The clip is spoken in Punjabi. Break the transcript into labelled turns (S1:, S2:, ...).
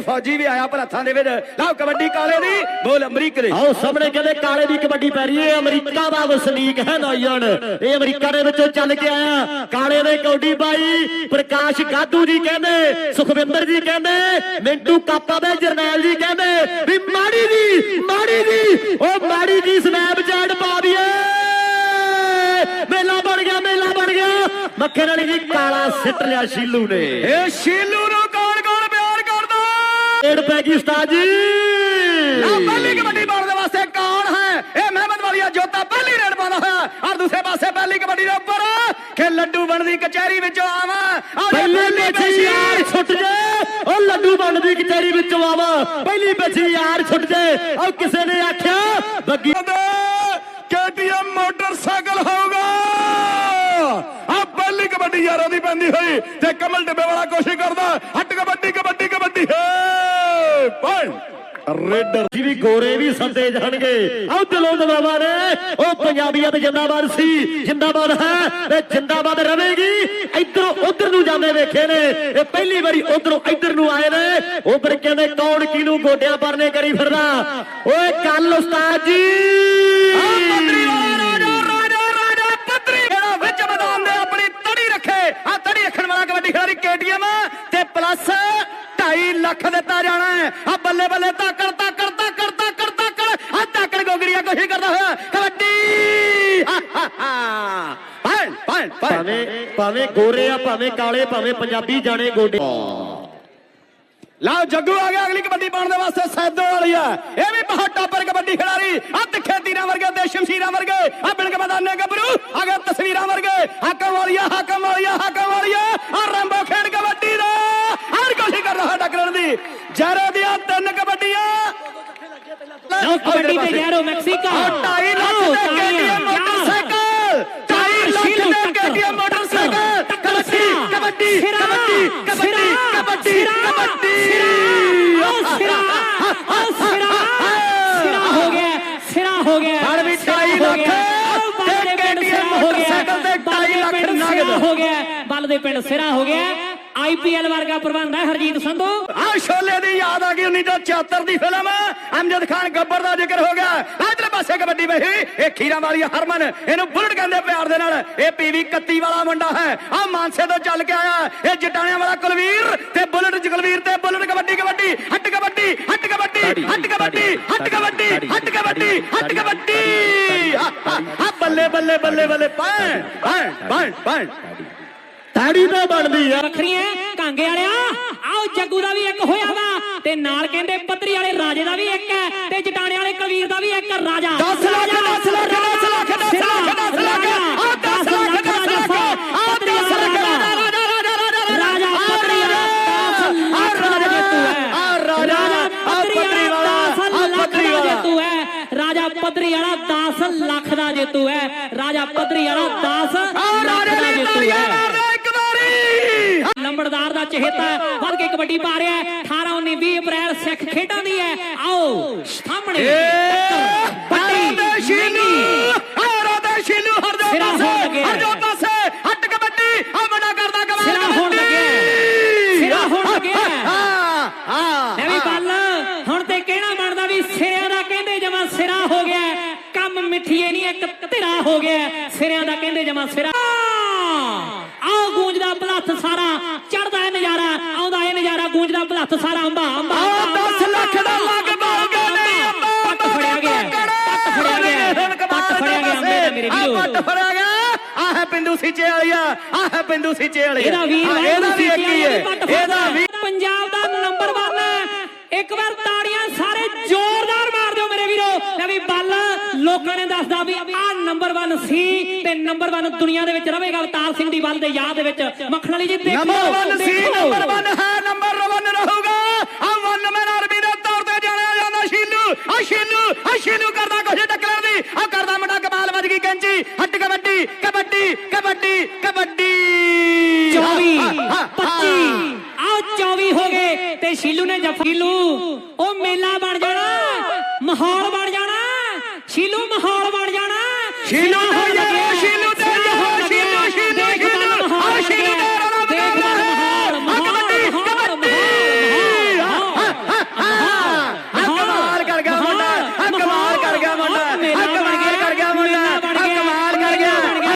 S1: ਫੌਜੀ ਵੀ ਆਇਆ ਭਲੱਥਾਂ ਦੇ ਵਿੱਚ। ਲਓ ਕਬੱਡੀ ਕਾਲੇ ਦੀ ਬੋਲ ਅਮਰੀਕ ਦੇ।
S2: ਆਓ ਸਾਹਮਣੇ ਕਹਿੰਦੇ ਕਾਲੇ ਦੀ ਕਬੱਡੀ ਪੈ ਰਹੀ ਹੈ ਅਮਰੀਕਾ ਦਾ ਵਸਨੀਕ ਹੈ ਨੌਜਵਾਨ ਇਹ ਅਮਰੀਕਾ ਦੇ ਵਿੱਚੋਂ ਚੱਲ ਕੇ ਆਇਆ। ਕਾਲੇ ਨੇ ਕੌਡੀ ਪਾਈ ਪ੍ਰਕਾਸ਼ ਗਾਦੂ ਜੀ ਕਹਿੰਦੇ ਸੁਖਵਿੰਦਰ ਜੀ ਕਹਿੰਦੇ ਮਿੰਟੂ ਕਾਪਾ ਦੇ ਜਰਨੈਲ ਜੀ ਕਹਿੰਦੇ ਵੀ ਮਾੜੀ ਜੀ ਮਾੜੀ ਜੀ ਉਹ ਮਾੜੀ ਜੀ ਸਨੈਪਚੈਟ ਪਾ ਦਈਏ। ਮੇਲਾ ਬਣ ਗਿਆ ਮੇਲਾ ਬਣ ਗਿਆ। ਮੱਖਣ ਵਾਲੀ ਜੀ ਕਾਲਾ ਸਿੱਟ ਲਿਆ ਸ਼ੀਲੂ ਨੇ।
S1: ਇਹ ਸ਼ੀਲੂ ਨੂੰ
S2: ਏਡ ਪੈ ਗਈ ਉਸਤਾਦ ਜੀ
S1: ਆ ਪਹਿਲੀ ਕਬੱਡੀ ਪਾਉਣ ਦੇ ਵਾਸਤੇ ਕੌਣ ਹੈ ਇਹ ਮਹਿਮਦ ਵਾਲੀਆ ਜੋਤਾ ਪਹਿਲੀ ਰੇਡ ਪਾਉਂਦਾ ਹੋਇਆ ਔਰ ਦੂਸਰੇ ਪਾਸੇ ਪਹਿਲੀ ਕਬੱਡੀ ਦੇ ਉੱਪਰ ਕਿ ਲੱਡੂ ਬਣਦੀ ਕਚਹਿਰੀ ਵਿੱਚੋਂ ਆਵਾਂ ਆ ਵੇ
S2: ਪਹਿਲੀ
S1: ਪਹਿਲੀ
S2: ਬੱਚੀ ਯਾਰ ਛੁੱਟ ਜੇ ਉਹ ਲੱਡੂ ਬਣਦੀ ਕਚਹਿਰੀ ਵਿੱਚੋਂ ਆਵਾ ਪਹਿਲੀ ਬੱਚੀ ਯਾਰ ਛੁੱਟ ਜੇ ਉਹ ਕਿਸੇ ਨੇ ਆਖਿਆ ਬੱਗੀ
S1: ਕੇਟੀਐਮ ਮੋਟਰਸਾਈਕਲ ਹੋਊਗਾ ਆ ਪਹਿਲੀ ਕਬੱਡੀ ਯਾਰਾਂ ਦੀ ਪੈਂਦੀ ਹੋਈ ਤੇ ਕਮਲ ਡੱਬੇ ਵਾਲਾ ਕੋਸ਼ਿਸ਼ ਕਰਦਾ ਹੱਟ ਕਬੱਡੀ ਕਬੱਡੀ ਕਬੱਡੀ ਹੈ ਪੁਆਇੰਟ ਰੇਡਰ
S2: ਜੀ ਗੋਰੇ ਵੀ ਸੰਦੇ ਜਾਣਗੇ। ਆਹ ਦਿਲੋਂ ਦਬਾਵਾ ਨੇ। ਉਹ ਪੰਜਾਬੀਅਤ ਜਿੰਦਾਬਾਦ ਸੀ। ਜਿੰਦਾਬਾਦ ਹੈ ਤੇ ਜਿੰਦਾਬਾਦ ਰਵੇਗੀ ਇੱਧਰੋਂ ਉਧਰ ਨੂੰ ਜਾਂਦੇ ਵੇਖੇ ਨੇ। ਇਹ ਪਹਿਲੀ ਵਾਰੀ ਉਧਰੋਂ ਇੱਧਰ ਨੂੰ ਆਏ ਨੇ। ਉਧਰ ਕਹਿੰਦੇ ਕੌਣ ਕਿਹਨੂੰ ਗੋਡਿਆਂ ਪਰਨੇ ਕਰੀ ਫਿਰਦਾ। ਓਏ ਕੱਲ ਉਸਤਾਦ ਜੀ।
S1: ਪੱਤਰੀ ਵਾਲਾ ਰਾਜਾ ਰਾਜਾ ਰਾਜਾ ਪੱਤਰੀ ਜਿਹੜਾ ਵਿੱਚ ਮੈਦਾਨ ਦੇ ਆਪਣੀ ਤੜੀ ਰੱਖੇ। ਆ ਤੜੀ ਰੱਖਣ ਵਾਲਾ ਕਬੱਡੀ ਖਿਡਾਰੀ ਕੇਟੀਐਮ ਤੇ ਪਲੱਸ 2.5 ਲੱਖ ਦਿੱਤਾ ਜਾਣਾ ਹੈ। ਆ ਬੱਲੇ ਬੱਲੇ ਤਾਕੜ ਤਾਕੜ ਤਾਕੜ ਤਾਕੜ ਤਾਕੜ ਆ ਤਾਕੜ ਗੋਗੜੀਆਂ ਕੋਸ਼ਿਸ਼ ਕਰਦਾ ਹੋਇਆ। ਕਬੱਡੀ! ਪਾਣ ਪਾਣ
S2: ਭਾਵੇਂ ਭਾਵੇਂ ਗੋਰੇ ਆ ਭਾਵੇਂ ਕਾਲੇ ਭਾਵੇਂ ਪੰਜਾਬੀ ਜਾਣੇ ਗੋਡੇ।
S1: ਲਓ ਜੱਗੂ ਆ ਗਿਆ ਅਗਲੀ ਕਬੱਡੀ ਪਾਉਣ ਦੇ ਵਾਸਤੇ। ਸੈਦੋ ਵਾਲੀ ਆ। ਇਹ ਵੀ ਬਹੁਤ ਟਾਪਰ ਕਬੱਡੀ ਖਿਡਾਰੀ। ਆ ਤਿੱਖੇ ਤੀਰਾਂ ਵਰਗੇ ਤੇ ਸ਼ਮਸ਼ੀਰਾਂ ਵਰਗੇ। ਆ ਬਿਲਕ ਮੈਦਾਨੇ ਗੱਭਰੂ। ਆ ਗਏ ਤਸਵੀਰਾਂ ਵਰਗੇ। ਹਾਕਮ ਵਾਲੀਆ ਹਾਕਮ ਵਾਲੀਆ ਹਾਕਮ ਵਾਲੀਆ ਆ ਰੰਬੋ ਖੇਡ ਕਬੱਡੀ ਦਾ ਹਰ ਕੋਸ਼ਿਸ਼ ਕਰ ਰਹਾ ਟੱਕਰਨ ਜੈਰੋ ਦੀਆਂ ਤਿੰਨ ਕਬੱਡੀਆਂ।
S3: ਲਓ ਕਬੱਡੀ ਤੇ ਯਾਰੋ ਮੈਕਸੀਕੋ।
S1: ਢਾਈ ਲੱਖ
S3: ਲਓ,
S1: ਦੇ KTM ਮੋਟਰਸਾਈਕਲ। ਢਾਈ ਲੱਖ
S3: ਸ਼ੀਲੂ
S1: ਦੇ KTM ਮੋਟਰਸਾਈਕਲ। ਕਬੱਡੀ ਕਬੱਡੀ ਕਬੱਡੀ ਕਬੱਡੀ ਕਬੱਡੀ ਕਬੱਡੀ।
S3: ਸਿਰਾ, ਆਓ ਸਿਰਾ, ਆਓ ਸਿਰਾ, ਸਿਰਾ ਹੋ ਗਿਆ ਸਿਰਾ ਹੋ ਗਿਆ
S1: ਹਰ ਵੀ
S3: ਸਿਰਾ
S1: ਢਾਈ
S3: ਹੋ
S1: ਲੱਖ ਤੇ
S3: ਗਿਆ
S1: ਮੋਟਰਸਾਈਕਲ ਤੇ
S3: ਬੱਲ ਦੇ
S1: ਢਾਈ ਲੱਖ
S3: ਪਿੰਡ
S1: ਨਗਦ।
S3: ਹੋ ਗਿਆ ਬੱਲ ਦੇ ਪਿੰਡ ਸਿਰਾ ਹੋ ਗਿਆ। ਆਈਪੀਐਲ ਵਰਗਾ ਪ੍ਰਬੰਧ ਹੈ ਹਰਜੀਤ ਸੰਧੂ
S1: ਆ ਸ਼ੋਲੇ ਦੀ ਯਾਦ ਆ ਗਈ 1974 ਦੀ ਫਿਲਮ ਅਮਜਦ ਖਾਨ ਗੱਬਰ ਦਾ ਜ਼ਿਕਰ ਹੋ ਗਿਆ ਇਧਰ ਪਾਸੇ ਕਬੱਡੀ ਵਹੀ ਇਹ ਖੀਰਾਂ ਵਾਲੀ ਹਰਮਨ ਇਹਨੂੰ ਬੁਲਟ ਕਹਿੰਦੇ ਪਿਆਰ ਦੇ ਨਾਲ ਇਹ ਪੀਵੀ 31 ਵਾਲਾ ਮੁੰਡਾ ਹੈ ਆ ਮਾਨਸੇ ਤੋਂ ਚੱਲ ਕੇ ਆਇਆ ਇਹ ਜਟਾਣਿਆਂ ਵਾਲਾ ਕੁਲਵੀਰ ਤੇ ਬੁਲਟ ਜਗਲਵੀਰ ਤੇ ਬੁਲਟ ਕਬੱਡੀ ਕਬੱਡੀ ਹੱਟ ਕਬੱਡੀ ਹੱਟ ਕਬੱਡੀ ਹੱਟ ਕਬੱਡੀ ਹੱਟ ਕਬੱਡੀ ਹੱਟ ਕਬੱਡੀ ਹੱਟ ਕਬੱਡੀ ਆ ਬੱਲੇ ਬੱਲੇ ਬੱਲੇ ਬੱਲੇ ਪੈਣ ਪੈਣ ਪੈਣ ਪੈਣ
S2: ਤਾੜੀ ਤਾਂ ਬਣਦੀ ਆ।
S3: ਵੱਖਰੀਆਂ ਕਾਂਗੇ ਵਾਲਿਆ। ਆਓ ਜੱਗੂ ਦਾ ਵੀ ਇੱਕ ਹੋਇਆ ਵਾ ਤੇ ਨਾਲ ਕਹਿੰਦੇ ਪੱਤਰੀ ਵਾਲੇ ਰਾਜੇ ਦਾ ਵੀ ਇੱਕ ਹੈ ਤੇ ਜਟਾਣੇ ਵਾਲੇ ਕਲਵੀਰ ਦਾ ਵੀ ਇੱਕ ਰਾਜਾ।
S1: 10 ਲੱਖ 10 ਲੱਖ 10 ਲੱਖ 10 ਲੱਖ 10 ਲੱਖ ਆ 10 ਲੱਖ 10 ਲੱਖ ਆ 10 ਲੱਖ ਰਾਜਾ। ਰਾਜਾ ਰਾਜਾ
S3: ਰਾਜਾ ਪੱਤਰੀ ਵਾਲਾ 10 ਲੱਖ ਦਾ ਜੇਤੂ ਹੈ ਰਾਜਾ ਪੱਤਰੀ ਵਾਲਾ 10 ਲੱਖ ਦਾ ਜੇਤੂ ਹੈ ਰਾਜਾ ਪੱਤਰੀ ਵਾਲਾ 10 ਲੱਖ ਦਾ ਜੇਤੂ ਹੈ ਲੰਬੜਦਾਰ ਦਾ ਚਹੇਤਾ ਵੱਧ ਕੇ ਕਬੱਡੀ ਪਾ ਰਿਹਾ ਹੈ 18 19 20 ਅਪ੍ਰੈਲ ਸਿੱਖ ਖੇਡਾਂ ਦੀ ਹੈ ਆਓ ਸਾਹਮਣੇ
S1: ਹਰੇ ਦੇ ਸ਼ੀਲੂ ਹਰੇ ਦੇ ਸ਼ੀਲੂ ਹਰ
S3: ਹੋਣ
S1: ਪਾਸੇ। ਹਰ ਜੋ ਪਾਸੇ ਹੱਟ ਕਬੱਡੀ ਆ ਵੱਡਾ ਕਰਦਾ ਕਮਾਲ
S3: ਸਿਰਾ ਹੋਣ ਲੱਗਿਆ। ਸਿਰਾ ਹੋਣ ਲੱਗਿਆ।
S1: ਹਾਂ ਹਾਂ
S3: ਐ ਵੀ ਬੱਲ ਹੁਣ ਤੇ ਕਹਿਣਾ ਬਣਦਾ ਵੀ ਸਿਰਿਆਂ ਦਾ ਕਹਿੰਦੇ ਜਮਾ ਸਿਰਾ ਹੋ ਗਿਆ। ਕੰਮ ਮਿੱਠੀਏ ਨਹੀਂ ਇੱਕ ਧਿਰਾ ਹੋ ਗਿਆ। ਸਿਰਿਆਂ ਦਾ ਕਹਿੰਦੇ ਜਮਾ ਸਿਰਾ ਆਓ ਗੂੰਜਦਾ ਬਲੱਥ ਸਾਰਾ ਚੜਦਾ ਇਹ ਨਜ਼ਾਰਾ ਆਉਂਦਾ ਇਹ ਨਜ਼ਾਰਾ ਗੂੰਜਦਾ ਬਲੱਥ ਸਾਰਾ ਅੰਬਾ ਅੰਬਾ
S1: ਆਹ
S3: ਅੰਬਾ,
S1: 10 ਲੱਖ ਦਾ
S3: ਅੰਬਾ,
S1: ਲੱਗ
S3: ਅੰਬਾ,
S1: ਬਾਗਾ ਨਹੀਂ
S3: ਅੰਬਾ, ਪੱਟ ਫੜਿਆ ਗਿਆ ਪੱਟ ਫੜਿਆ ਗਿਆ ਪੱਟ ਫੜਿਆ ਗਿਆ ਮੇਰੇ
S1: ਆ
S3: ਵੀਰੋ।
S1: ਪੱਟ ਫੜਿਆ ਗਿਆ ਆ ਹੈ ਬਿੰਦੂ ਸੀਚੇ ਵਾਲੀਆ ਆ ਹੈ ਬਿੰਦੂ ਸੀਚੇ ਵਾਲੀਆ
S3: ਇਹਦਾ ਵੀਰ
S1: ਹਾਂ,
S3: ਹੈ
S1: ਇਹਦਾ ਵੀ ਇੱਕ ਹੀ ਹੈ ਇਹਦਾ ਵੀ
S3: ਪੰਜਾਬ ਦਾ ਨੰਬਰ 1 ਇੱਕ ਵਾਰ ਬੱਲ ਲੋਕਾਂ ਨੇ ਦੱਸਦਾ ਵੀ ਆ ਨੰਬਰ 1 ਸੀ ਤੇ ਨੰਬਰ 1 ਦੁਨੀਆ ਦੇ ਵਿੱਚ ਰਹੇਗਾ ਅਵਤਾਰ ਸਿੰਘ ਦੀ ਵੱਲ ਦੇ ਯਾਦ ਦੇ ਵਿੱਚ। ਮੱਖਣ ਵਾਲੀ ਜੀ ਦੇਖੋ
S1: ਨੰਬਰ 1 ਸੀ। ਨੰਬਰ 1 ਹੈ ਨੰਬਰ 1 ਰਹੂਗਾ। ਆ ਵਨ ਮੈਨ ਆਰਮੀ ਦੇ ਤੌਰ ਤੇ ਜਾਣਿਆ ਜਾਂਦਾ ਸ਼ੀਲੂ। ਆ ਸ਼ੀਲੂ ਆ ਸ਼ੀਲੂ ਕਰਦਾ ਕੁਛ ਟੱਕਰ ਦੀ। ਆ ਕਰਦਾ ਮੁੰਡਾ ਕਮਾਲ ਵੱਜ ਗਈ ਕੈਂਚੀ। ਹੱਟ ਕਬੱਡੀ ਕਬੱਡੀ ਕਬੱਡੀ ਕਬੱਡੀ।
S3: 24
S1: ਹਾਂ, ਹਾਂ,
S3: 25 ਆਓ 24 ਹੋ ਗਏ ਤੇ ਸ਼ੀਲੂ ਨੇ ਜਫ ਸ਼ੀਲੂ ਉਹ ਮੇਲਾ ਬਣ ਜਾਣਾ। ਮਾਹੌਲ ਬਣ ਜਾਣਾ ਸ਼ੀਲੂ